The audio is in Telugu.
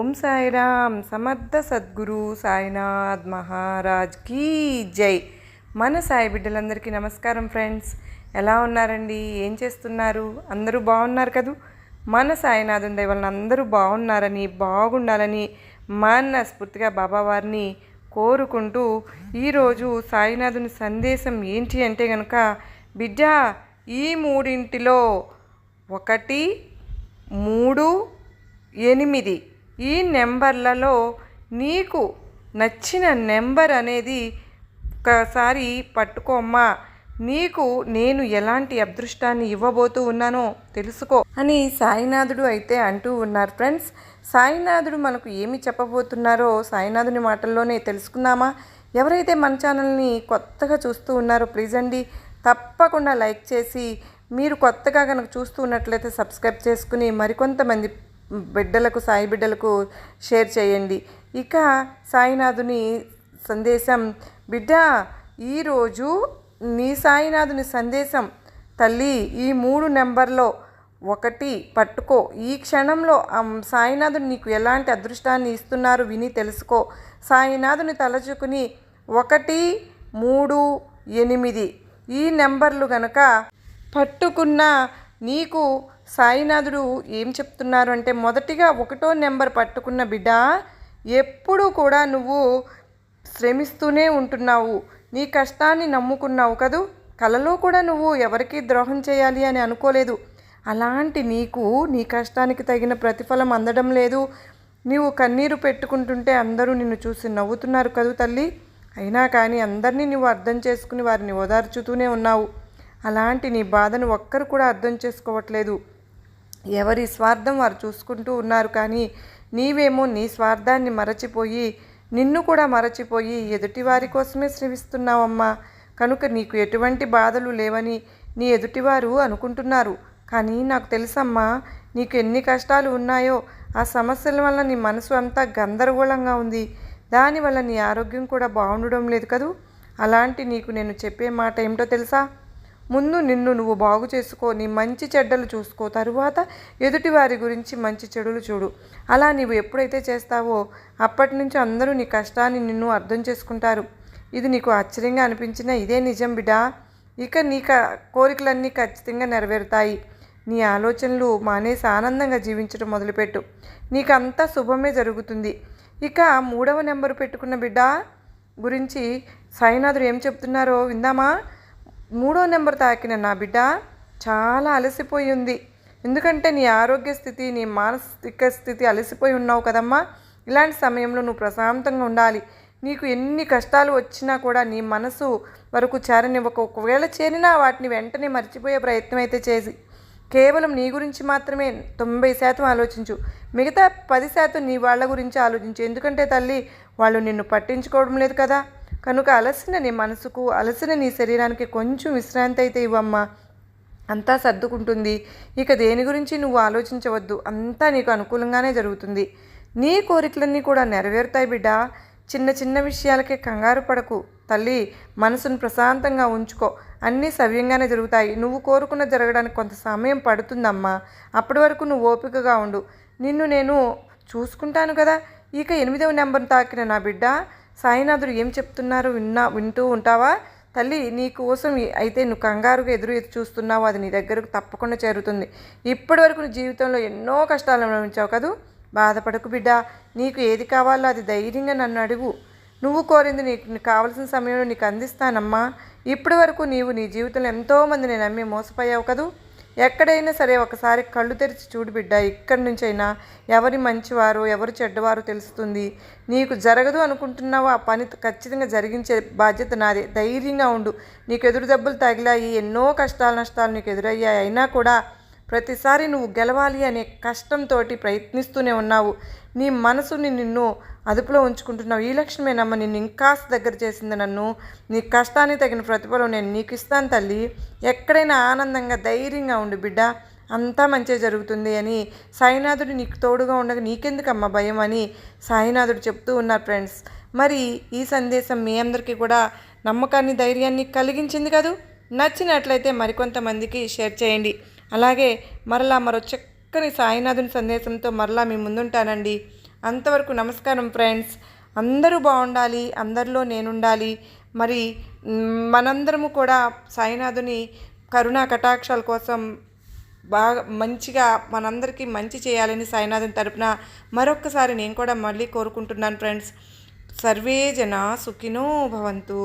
ఓం సాయిరామ్. సమర్థ సద్గురు సాయినాథ్ మహారాజ్ కీ జై. మన సాయి బిడ్డలందరికీ నమస్కారం ఫ్రెండ్స్. ఎలా ఉన్నారండి? ఏం చేస్తున్నారు? అందరూ బాగున్నారు కదూ? మన సాయినాథుని దయ వలన అందరూ బాగున్నారని బాగుండాలని మనస్ఫూర్తిగా బాబావారిని కోరుకుంటూ ఈరోజు సాయినాథుని సందేశం ఏంటి అంటే కనుక బిడ్డ ఈ మూడింటిలో ఒకటి మూడు ఎనిమిది. ఈ నెంబర్లలో నీకు నచ్చిన నెంబర్ అనేది ఒకసారి పట్టుకోమ్మా. నీకు నేను ఎలాంటి అదృష్టాన్ని ఇవ్వబోతూ ఉన్నానో తెలుసుకో అని సాయినాథుడు అయితే అంటూ ఉన్నారు. ఫ్రెండ్స్ సాయినాథుడు మనకు ఏమి చెప్పబోతున్నారో సాయినాథుని మాటల్లోనే తెలుసుకుందామా? ఎవరైతే మన ఛానల్ని కొత్తగా చూస్తూ ఉన్నారో ప్లీజ్ అండి తప్పకుండా లైక్ చేసి మీరు కొత్తగా కనుక చూస్తూ ఉన్నట్లయితే సబ్స్క్రైబ్ చేసుకుని మరికొంతమంది బిడ్డలకు సాయి బిడ్డలకు షేర్ చేయండి. ఇక సాయినాథుని సందేశం బిడ్డ ఈరోజు నీ సాయినాథుని సందేశం తల్లి ఈ మూడు నెంబర్లో ఒకటి పట్టుకో. ఈ క్షణంలో సాయినాథుడు నీకు ఎలాంటి అదృష్టాన్ని ఇస్తున్నారు విని తెలుసుకో. సాయినాథుని తలచుకుని ఒకటి మూడు ఎనిమిది. ఈ నెంబర్లు గనక పట్టుకున్న నీకు సాయినాథుడు ఏం చెప్తున్నారు అంటే మొదటిగా ఒకటో నెంబర్ పట్టుకున్న బిడ్డ ఎప్పుడు కూడా నువ్వు శ్రమిస్తూనే ఉంటున్నావు. నీ కష్టాన్ని నమ్ముకున్నావు కదూ? కలలో కూడా నువ్వు ఎవరికి ద్రోహం చేయాలి అని అనుకోలేదు. అలాంటి నీకు నీ కష్టానికి తగిన ప్రతిఫలం అందడం లేదు. నీవు కన్నీరు పెట్టుకుంటుంటే అందరూ నిన్ను చూసి నవ్వుతున్నారు కదూ తల్లి. అయినా కానీ అందరినీ నువ్వు అర్థం చేసుకుని వారిని ఓదార్చుతూనే ఉన్నావు. అలాంటి నీ బాధను ఒక్కరు కూడా అర్థం చేసుకోవట్లేదు. ఎవరి స్వార్థం వారు చూసుకుంటూ ఉన్నారు కానీ నీవేమో నీ స్వార్థాన్ని మరచిపోయి నిన్ను కూడా మరచిపోయి ఎదుటివారి కోసమే శ్రమిస్తున్నావమ్మా. కనుక నీకు ఎటువంటి బాధలు లేవని నీ ఎదుటివారు అనుకుంటున్నారు. కానీ నాకు తెలుసమ్మా నీకు ఎన్ని కష్టాలు ఉన్నాయో ఆ సమస్యల వల్ల నీ మనసు అంతా గందరగోళంగా ఉంది. దానివల్ల నీ ఆరోగ్యం కూడా బాగుండడం లేదు కదూ? అలాంటి నీకు నేను చెప్పే మాట ఏమిటో తెలుసా? ముందు నిన్ను నువ్వు బాగు చేసుకో నీ మంచి చెడ్డలు చూసుకో. తరువాత ఎదుటి వారి గురించి మంచి చెడులు చూడు. అలా నీవు ఎప్పుడైతే చేస్తావో అప్పటి నుంచి అందరూ నీ కష్టాన్ని నిన్ను అర్థం చేసుకుంటారు. ఇది నీకు ఆశ్చర్యంగా అనిపించిన ఇదే నిజం బిడా. ఇక నీ క కోరికలన్నీ ఖచ్చితంగా నెరవేరుతాయి. నీ ఆలోచనలు మానేసి ఆనందంగా జీవించడం మొదలుపెట్టు. నీకంతా శుభమే జరుగుతుంది. ఇక మూడవ నెంబరు పెట్టుకున్న బిడ్డ గురించి సాయినాథుడు ఏం చెప్తున్నారో విందామా? మూడో నెంబర్ తాకిన నా బిడ్డ చాలా అలసిపోయి ఉంది ఎందుకంటే నీ ఆరోగ్య స్థితి నీ మానసిక స్థితి అలసిపోయి ఉన్నావు కదమ్మా. ఇలాంటి సమయంలో నువ్వు ప్రశాంతంగా ఉండాలి. నీకు ఎన్ని కష్టాలు వచ్చినా కూడా నీ మనసు వరకు చేరని ఒకవేళ చేరినా వాటిని వెంటనే మర్చిపోయే ప్రయత్నం అయితే చేసి. కేవలం నీ గురించి మాత్రమే తొంభై శాతం ఆలోచించు. మిగతా పది శాతం నీ వాళ్ళ గురించి ఆలోచించు. ఎందుకంటే తల్లి వాళ్ళు నిన్ను పట్టించుకోవడం లేదు కదా. కనుక అలసిన నీ మనసుకు అలసిన నీ శరీరానికి కొంచెం విశ్రాంతి అయితే ఇవ్వమ్మా. అంతా సర్దుకుంటుంది. ఇక దేని గురించి నువ్వు ఆలోచించవద్దు. అంతా నీకు అనుకూలంగానే జరుగుతుంది. నీ కోరికలన్నీ కూడా నెరవేరుతాయి బిడ్డ. చిన్న చిన్న విషయాలకే కంగారు పడకు. తల్లి మనసును ప్రశాంతంగా ఉంచుకో. అన్నీ సవ్యంగానే జరుగుతాయి. నువ్వు కోరుకున్న జరగడానికి కొంత సమయం పడుతుందమ్మా. అప్పటి వరకు నువ్వు ఓపికగా ఉండు. నిన్ను నేను చూసుకుంటాను కదా. ఇక ఎనిమిదవ నెంబర్ తాకిన నా బిడ్డ సాయినాథుడు ఏం చెప్తున్నారు? విన్నా వింటూ ఉంటావా? తల్లి నీ కోసం అయితే నువ్వు కంగారుగా ఎదురు ఎదురు చూస్తున్నావు. అది నీ దగ్గరకు తప్పకుండా చేరుతుంది. ఇప్పటి వరకు నీ జీవితంలో ఎన్నో కష్టాలు అనుభవించావు కదూ? బాధపడకు బిడ్డ. నీకు ఏది కావాలో అది ధైర్యంగా నన్ను అడుగు. నువ్వు కోరింది నీకు కావలసిన సమయంలో నీకు అందిస్తానమ్మా. ఇప్పటి వరకు నీవు నీ జీవితంలో ఎంతోమందిని నమ్మి మోసపోయావు కదూ? ఎక్కడైనా సరే ఒకసారి కళ్ళు తెరిచి చూడు బిడ్డ ఇక్కడి నుంచైనా ఎవరి మంచివారు ఎవరు చెడ్డవారు తెలుస్తుంది. నీకు జరగదు అనుకుంటున్నావో ఆ పని ఖచ్చితంగా జరిగించే బాధ్యత నాదే. ధైర్యంగా ఉండు. నీకు ఎదురు దెబ్బలు తగిలాయి ఎన్నో కష్టాలు నష్టాలు నీకు ఎదురయ్యాయి. అయినా కూడా ప్రతిసారి నువ్వు గెలవాలి అనే కష్టంతో ప్రయత్నిస్తూనే ఉన్నావు. నీ మనసుని నిన్ను అదుపులో ఉంచుకుంటున్నావు. ఈ లక్ష్యమేనమ్మ నిన్ను ఇంకాస్త దగ్గర చేసింది నన్ను. నీ కష్టానికి తగిన ప్రతిఫలం నేను నీకు ఇస్తాను తల్లి. ఎక్కడైనా ఆనందంగా ధైర్యంగా ఉండు బిడ్డ. అంతా మంచిగా జరుగుతుంది అని సాయినాథుడు నీకు తోడుగా ఉండగా నీకెందుకమ్మ భయం అని సాయినాథుడు చెప్తూ ఉన్నారు ఫ్రెండ్స్. మరి ఈ సందేశం మీ అందరికీ కూడా నమ్మకాన్ని ధైర్యాన్ని కలిగించింది కదూ? నచ్చినట్లయితే మరికొంతమందికి షేర్ చేయండి. అలాగే మరలా మరో చక్కని సాయినాథుని సందేశంతో మరలా మీ ముందుంటానండి. అంతవరకు నమస్కారం ఫ్రెండ్స్. అందరూ బాగుండాలి అందరిలో నేనుండాలి. మరి మనందరము కూడా సాయినాథుని కరుణా కటాక్షాల కోసం బాగా మంచిగా మనందరికీ మంచి చేయాలని సాయినాథన్ తరపున మరొక్కసారి నేను కూడా మళ్ళీ కోరుకుంటున్నాను ఫ్రెండ్స్. సర్వే జన సుఖినో భవంతు.